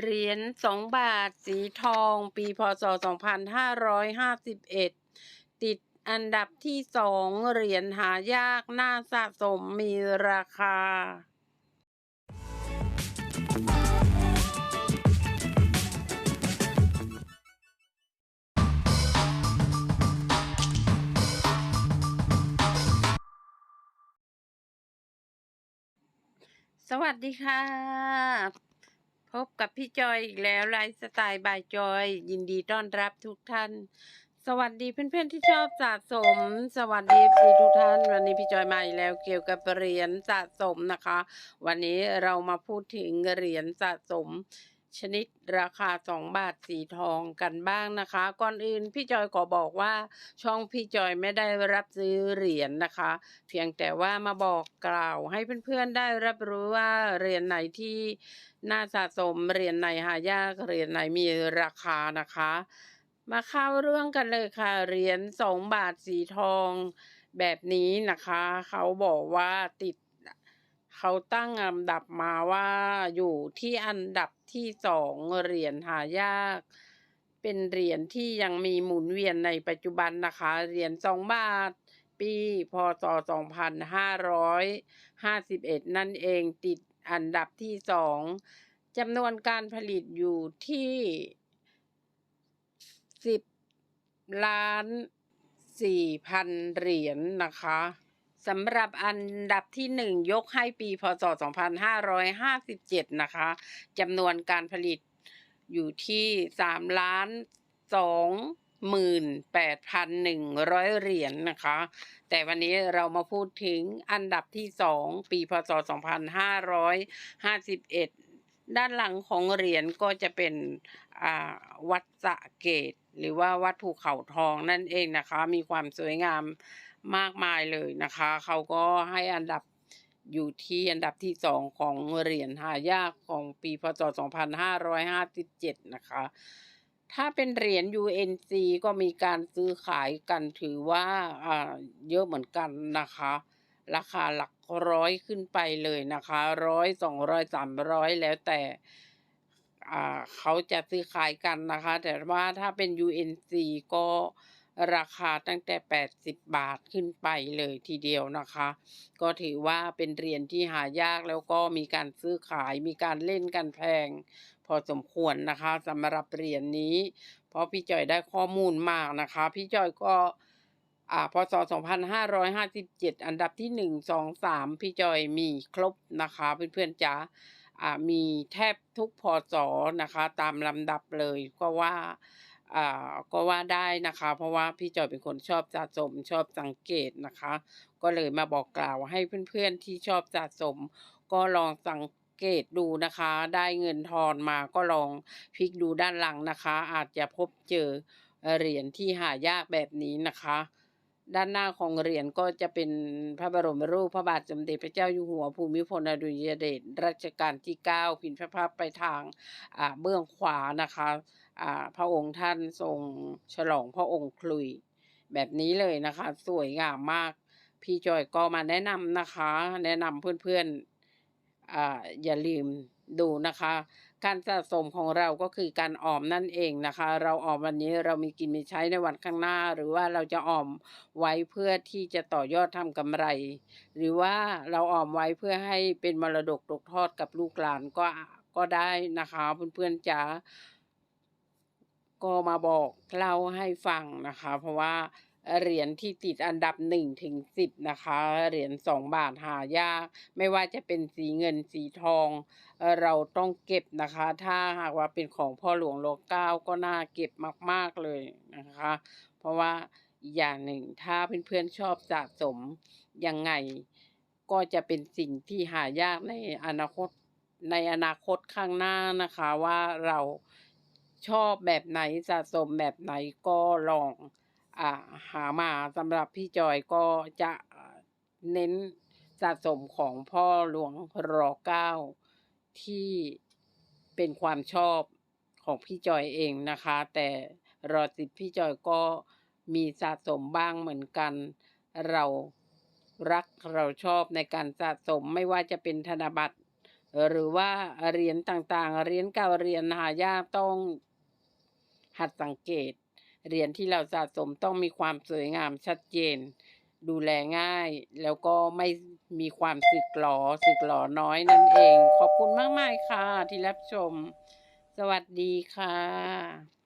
เหรียญสองบาท สีทอง ปีพศ 2551 ติดอันดับที่สองเหรียญหายากน่าสะสมมีราคาสวัสดีค่ะ พบกับพี่จอยอีกแล้วไลฟ์สไตล์บายจอย ยินดีต้อนรับทุกท่าน สวัสดีเพื่อนๆที่ชอบสะสม สวัสดีพีทุกท่าน วันนี้พี่จอยมาอีกแล้วเกี่ยวกับเหรียญสะสมนะคะ วันนี้เรามาพูดถึงเหรียญสะสม ชนิดราคา 2 บาทสีทองกันบ้างนะคะ ก่อนอื่นพี่จอยขอบอกว่าช่องพี่จอยไม่ได้รับซื้อเหรียญนะคะ เพียงแต่ว่ามาบอกกล่าวให้เพื่อนๆได้รับรู้ว่าเหรียญไหนที่น่าสะสมเหรียญไหนหายากเหรียญไหนมีราคานะคะ มาเข้าเรื่องกันเลยค่ะเหรียญสองบาทสีทองแบบนี้นะคะ เขาบอกว่าติด เขาตั้งลำดับมาว่าอยู่ที่อันดับที่สองเหรียญหายาก เป็นเหรียญที่ยังมีหมุนเวียนในปัจจุบันนะคะ เหรียญสองบาท ปีพศ2551 นั่นเองติดอันดับที่สองจำนวนการผลิตอยู่ที่10ล้าน4,000เหรียญนะคะ สำหรับอันดับที่หนึ่งยกให้ปีพศ 2557 นะคะจำนวนการผลิตอยู่ที่3ล้าน2หมื่น8,100 เหรียญนะคะ แต่วันนี้เรามาพูดถึงอันดับที่สองปีพศ 2551 ด้านหลังของเหรียญก็จะเป็นอ่าวัดสะเกต หรือว่าวัดภูเขาทองนั่นเองนะคะ มีความสวยงาม มากมายเลยนะคะ เขาก็ให้อันดับอยู่ที่อันดับที่สองของเหรียญหายากของปีพศ 2557 นะคะ ถ้าเป็นเหรียญ UNC ก็มีการซื้อขายกันถือว่าอ่าเยอะเหมือนกันนะคะ ราคาหลักร้อยขึ้นไปเลยนะคะร้อยสองร้อยสามร้อยแล้วแต่อ่าเขาจะซื้อขายกันนะคะ แต่ว่าถ้าเป็น UNC ก็ ราคาตั้งแต่ 80 บาทขึ้นไปเลยทีเดียวนะคะ ก็ถือว่าเป็นเหรียญที่หายากแล้วก็มีการซื้อขายมีการเล่นกันแพง พอสมควรนะคะสำหรับเหรียญนี้ เพราะพี่จอยได้ข้อมูลมากนะคะ พี่จอยก็อ่าพศ 2557 อันดับที่ 1 2 3 พี่จอยมีครบนะคะเพื่อนๆจ๋าอ่ามีแทบทุกพศนะคะ ตามลำดับเลยก็ว่า อ่าก็ว่าได้นะคะ เพราะว่าพี่จอยเป็นคนชอบสะสมชอบสังเกตนะคะ ก็เลยมาบอกกล่าวให้เพื่อนๆที่ชอบสะสม ก็ลองสังเกตดูนะคะ ได้เงินทอนมาก็ลองพลิกดูด้านหลังนะคะ อาจจะพบเจอเหรียญที่หายากแบบนี้นะคะ ด้านหน้าของเหรียญก็จะเป็นพระบรมรูปพระบาทสมเด็จพระเจ้าอยู่หัวภูมิพลอดุลยเดชรัชกาลที่ 9 พินพระพับไปทางอ่าเบื้องขวานะคะ พระองค์ท่านทรงฉลองพระองค์คลุยแบบนี้เลยนะคะ สวยงามมาก พี่จอยก็มาแนะนำนะคะ แนะนำเพื่อนๆอ่าอย่าลืมดูนะคะ การสะสมของเราก็คือการออมนั่นเองนะคะ เราออมวันนี้เรามีกินมีใช้ในวันข้างหน้า หรือว่าเราจะออมไว้เพื่อที่จะต่อยอดทำกำไร หรือว่าเราออมไว้เพื่อให้เป็นมรดกตกทอดกับลูกหลานก็ก็ได้นะคะเพื่อนๆจ๋า ก็มาบอกเล่าให้ฟังนะคะ เพราะว่าเหรียญที่ติดอันดับหนึ่งถึงสิบนะคะ เหรียญสองบาทหายาก ไม่ว่าจะเป็นสีเงินสีทอง เราต้องเก็บนะคะ ถ้าหากว่าเป็นของพ่อหลวงรอเก้าก็น่าเก็บมาก ๆ เลยนะคะ เพราะว่าอย่างหนึ่งถ้าเพื่อนๆชอบสะสมยังไง ก็จะเป็นสิ่งที่หายากในอนาคตในอนาคตข้างหน้านะคะว่าเรา ชอบแบบไหนสะสมแบบไหนก็ลองอ่าหามาสำหรับพี่จอยก็จะเน้นสะสมของพ่อหลวงรอเก้าที่เป็นความชอบของพี่จอยเองนะคะ แต่รอสิบพี่จอยก็มีสะสมบ้างเหมือนกัน เรารักเราชอบในการสะสมไม่ว่าจะเป็นธนบัตร หรือว่าเหรียญต่างๆเหรียญเก่าเหรียญหายากต้อง หัดสังเกต เหรียญที่เราสะสมต้องมีความสวยงามชัดเจน ดูแลง่าย แล้วก็ไม่มีความสึกหรอสึกหรอน้อยนั่นเอง ขอบคุณมากมายๆค่ะที่รับชม สวัสดีค่ะ